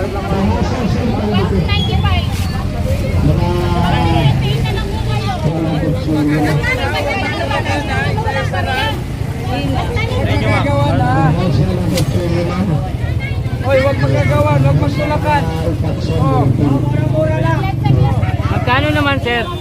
Hoy, wag magagawa, wag masulakan. Oh, mura-mura lang. Magkano naman, sir?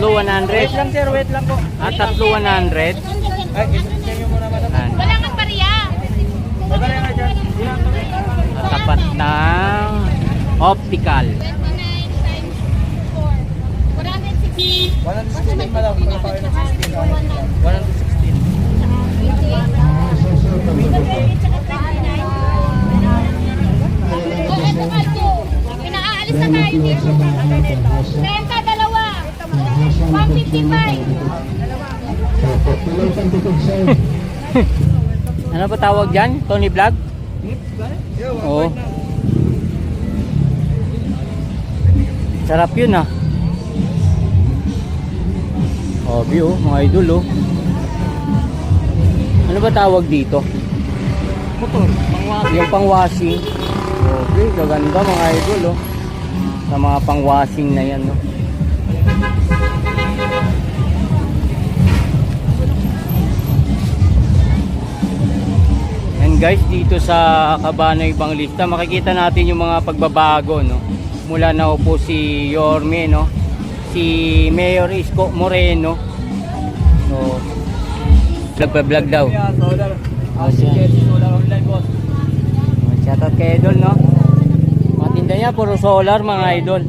Tatlo 100. Wait lang sir, wait lang po. Ah, tatlo 100. Ay, isa nyo muna madam. Wala kang bariya. Babalik nga dyan. Tapat ng optical. 29 times 4. 460. 116 madam. Wala pa kayo ng 16. 116. O, eto nga ito. Pinaalis na tayo dito. 30, dalawa. 155. Ano ba tawag dyan? Tony Vlog? Oo. Sarap yun ah. Hobby oh, mga idol oh. Ano ba tawag dito? Motor, pangwari. Yung pang-washing. Okay, gaganda mga idol oh. Sa mga pang-washing na yan no. Guys, dito sa Cabana Evangelista, makikita natin yung mga pagbabago no. Mula na po si Yorme no. Si Mayor Isko Moreno. So, vlog-vlog daw. Yeah, solar. Ah, Ah, si boss. Shoutout kay Idol, no? Mga tinda niya, puro solar, mga idol.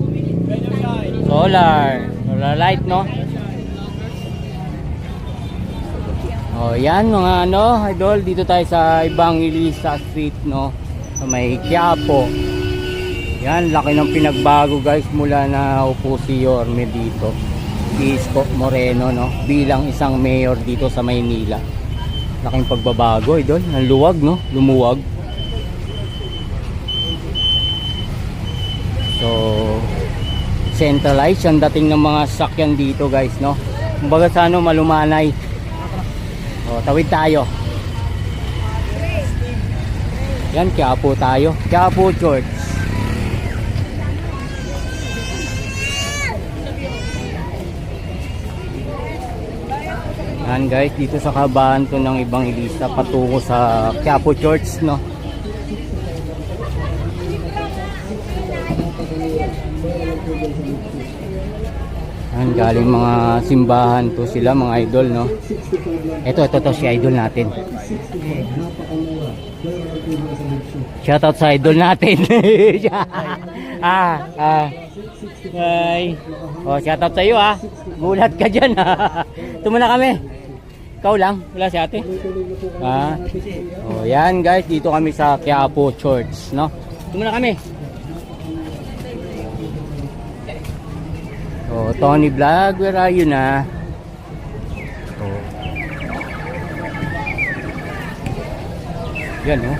Solar. Solar light, no? Oh, yan mga ano, idol, dito tayo sa Evangelista Street, no? Sa may Quiapo. Yan, laki ng pinagbago, guys, mula na upo si Yorme dito. Si Isko Moreno, no? Bilang isang mayor dito sa Maynila. Laking pagbabago, idol. Ang luwag, no? Lumuwag. So, centralized ang dating ng mga sakyan dito guys, no? Kumbaga sa ano, malumanay. O, tawid tayo. Yan, Quiapo tayo. Quiapo Church. Yan guys, dito sa kabahan to ng ibang ilista patungo sa Quiapo Church, no? Yan, galing mga simbahan to sila, mga idol, no? Ito, ito, to si idol natin. Shoutout sa idol natin. ah, ah. Hi. Oh, shoutout sa iyo, ah. Gulat ka dyan, ah. Tumuna kami. Ikaw lang, wala si ate. Ah. Oh, yan guys, dito kami sa Quiapo Church, no? Tumuna kami. Oh, Tony Vlog, where are you na? Oh. Yan, oh.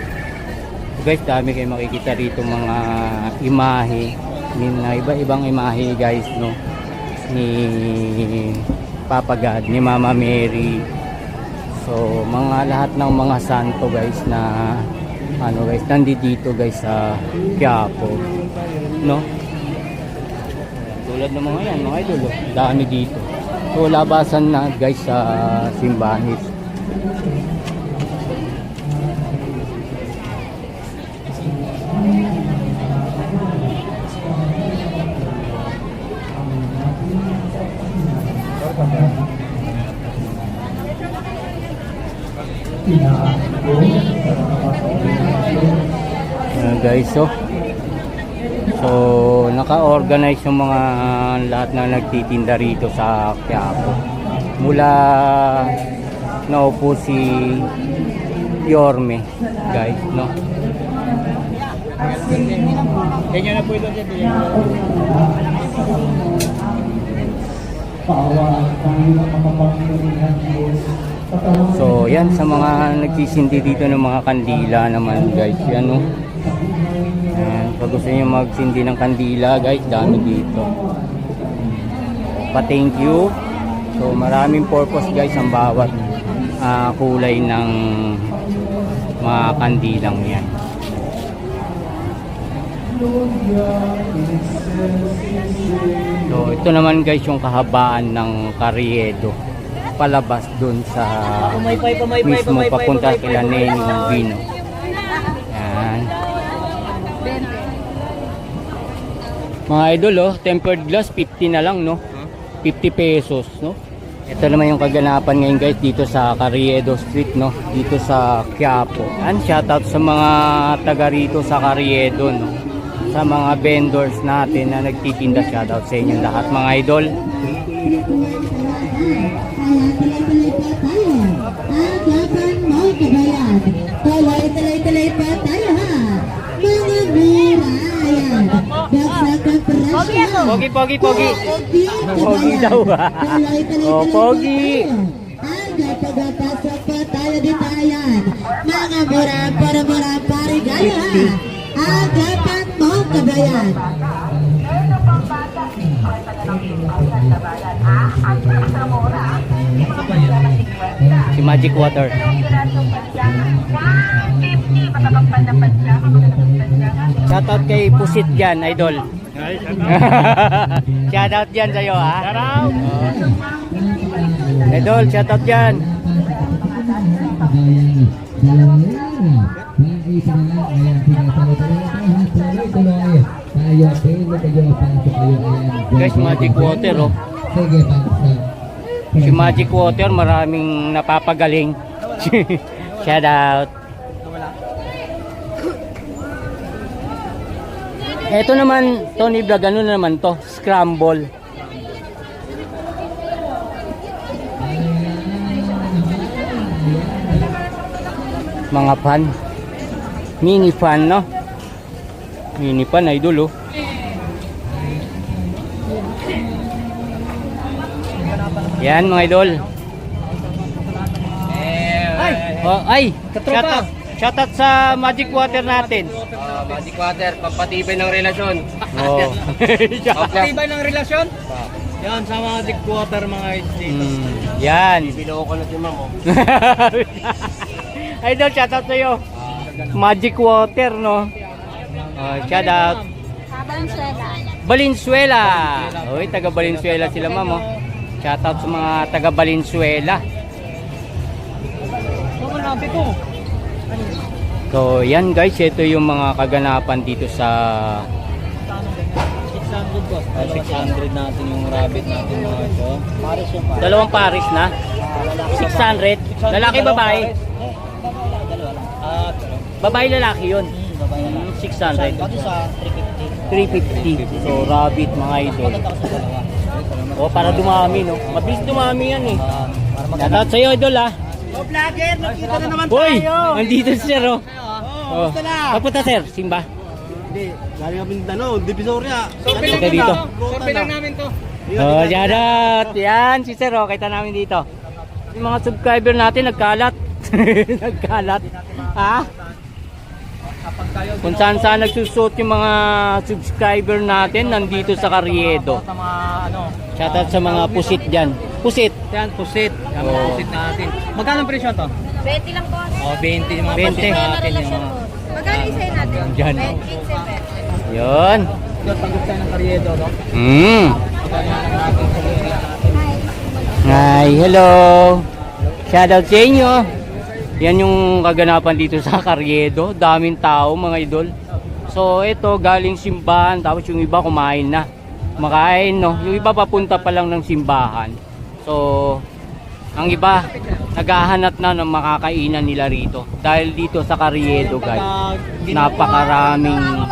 So guys, dami kayo makikita rito mga imahe. Yung iba-ibang imahe, guys, no? Ni Papa God, ni Mama Mary. So, mga lahat ng mga santo, guys, na ano, guys, nandito dito, guys, sa Quiapo. No? Tulad ng mga yan, mga idol, oh. dami dito. So, labasan na guys sa simbahan is guys, so So, naka-organize yung mga lahat na nagtitinda rito sa Quiapo. Mula naupo si Yorme, guys, no? Ganyan na po ito So, yan sa mga nagsisindi dito ng mga kandila naman guys. Yan o. Yan. Pag gusto nyo magsindi ng kandila guys, dami dito. Pa-thank you. So, maraming purpose guys ang bawat ah, kulay ng mga kandilang yan. So, ito naman guys yung kahabaan ng Carriedo. Palabas dun sa mismo papunta kila Nene ng Vino. Yan. Mga idol oh, tempered glass 50 na lang no. 50 pesos no. Ito naman yung kaganapan ngayon guys dito sa Carriedo Street no, dito sa Quiapo. Yan shoutout sa mga taga rito sa Carriedo no. Sa mga vendors natin na nagtitinda shoutout sa inyo lahat mga idol. Agapan mo kabayan. Ang presyo. Pogi pogi pogi. Pogi daw ah. Oh, pogi. Agad-agad-pasok pa tayo dito ayan. Mga mura para mura parigayo ha. Agapan mo kabayan. Si Magic Water. Shoutout kay Pusit dyan, idol. shoutout dyan sa'yo, ha? Shoutout! Idol, shoutout dyan. Guys, Magic Water, oh. Si Magic Water, maraming napapagaling. Shoutout. Ito naman, Tony Vlog, ano na naman to? Scramble. Mga fan. Mini fan, no? Mini fan, idol, oh. Yan, mga idol. Ay! Oh, ay! Shoutout, shoutout sa Magic Water natin. Ah, Magic Water, pampatibay ng relasyon. Oh. Pampatibay ng relasyon? Yan, sa Magic Water mga HD. Mm, yan. Bilo ko na si ma'am. oh. Idol, shoutout sa'yo. Magic Water, no? Oh, shoutout. Valenzuela. Valenzuela. Uy, taga Valenzuela sila, ma'am. Oh. Shoutout sa mga taga Valenzuela. So, yan guys, ito yung mga kaganapan dito sa 600 boss. 600 natin yung rabbit natin mga ito. Paris yung paris. dalawang pares na. 600. Lalaki babae. At, Babae lalaki yun. babae na Mm, 600. Pati sa 350. 350. So, rabbit mga idol. O, para dumami, no? Mabilis dumami yan eh. Ah, Shoutout sa'yo, idol, ha? Oh, vlogger! Nakita na naman Hoy! tayo! Nandito si sir, oh. Oh, Oh. Papunta, sir. Simba. Hindi, galing kami Mindanao, Divisoria. Kita dito. Sorbe lang namin to. Oh, shoutout. Yan, si sir, oh. Kita namin dito. Yung mga subscriber natin, nagkalat. nagkalat. Ha? Kung saan saan nagsusot yung mga subscriber natin, nandito sa Carriedo. Sa mga ano, Shoutout sa mga pusit dyan. Pusit. yan, pusit. Yan, mga Oh. pusit natin. Magkano ang presyo to? 20 lang po. Oh, 20 yung mga 20. pusit natin. Yung mga... Magkano isa natin? Dyan. 15 pesos. Yun. Ito, pagod tayo ng karyedo, no? Mm. Sa. Hi, hello. Shoutout sa inyo. Yan yung kaganapan dito sa Carriedo. Daming tao mga idol. So ito galing simbahan tapos yung iba kumain na. Makain no. Yung iba papunta pa lang ng simbahan. So ang iba naghahanap na ng makakainan nila rito. Dahil dito sa Carriedo guys, napakaraming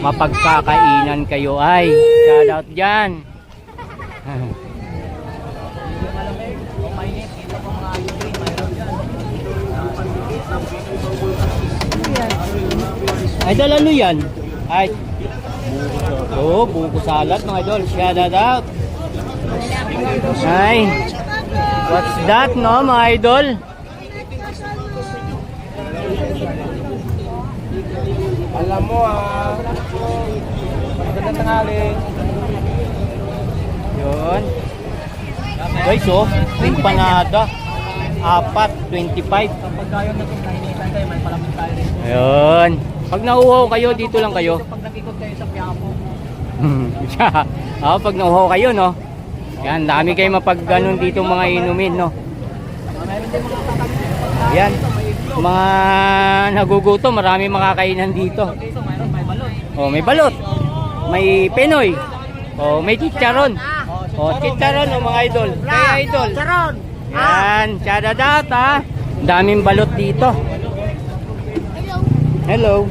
mapagkakainan kayo. Ay, shoutout dyan. Idol, ano yan? Ay, Oo, oh, buko salad mga idol. Shout out. Ay. What's that, no, mga idol? Alam mo ah. Magandang tanghali. Yun. Guys, oh, empanada. Apat, 25. Kapag kayo na itong nahinitan tayo, may palamig tayo rin. Ayun. Pag nauhaw kayo, dito lang kayo. Pag nag-ikot kayo sa Quiapo. ah, pag nauhaw kayo, no? Yan, dami kayo mapag ganun dito mga inumin, no? Yan. Mga nagugutom, marami makakainan dito. Oh, may balot. May penoy. Oh, may chicharon. Oh, chicharon oh, mga idol. May idol. Chicharon. Yan, chada data. Daming balot dito. Hello.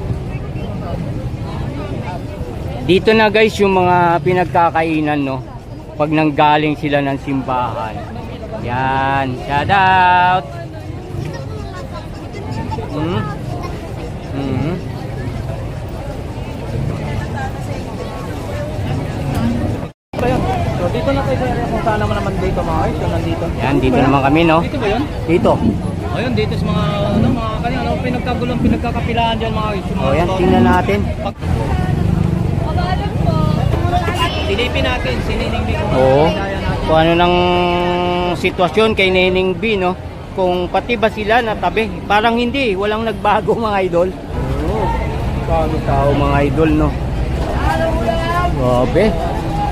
Dito na guys yung mga pinagkakainan no. Pag nanggaling sila ng simbahan. Yan, shout out. Hmm. Hmm. Ba yun? So, dito na area kung saan naman dito guys. Yung nandito. Yan, dito naman kami no. Dito ba yun? Dito. Ayun, dito sa mga, ano, mga kanina, ano, pinagkagulong, pinagkakapilaan dyan mga. Yung mga Oh, yan, tingnan natin. Silipin natin, sinining dito. Oo. Kung ano ng sitwasyon kay Neneng B, no? Kung pati ba sila natabi? Parang hindi, walang nagbago mga idol. Oo. Paano tao mga idol, no? Grabe.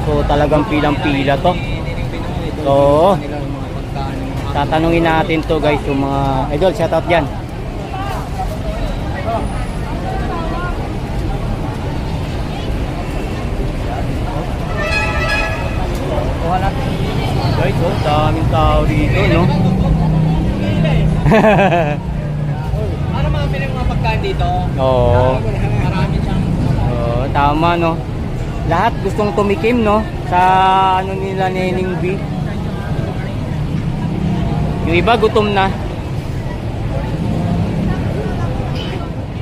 So talagang pilang-pila to. So, tatanungin natin to guys, yung mga idol, shout out natin. Guys, oh, daming tao dito, no? Ano mga piling mga pagkain dito? Oo. Marami siyang Oo, tama no. Lahat gustong tumikim no sa ano nila Neneng B. Yung iba gutom na.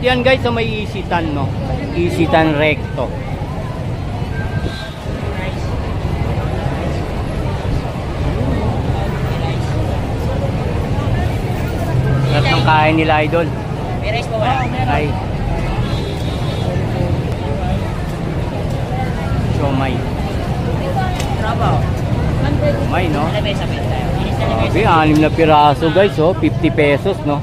Yan guys sa may isitan no. Isitan recto. Sarap ng kain nila idol. May rice pa wala? Ay. Siomay. Trabaho. Siomay, no? Ba sabihin tayo? Grabe, anim na piraso guys, oh. 50 pesos, no?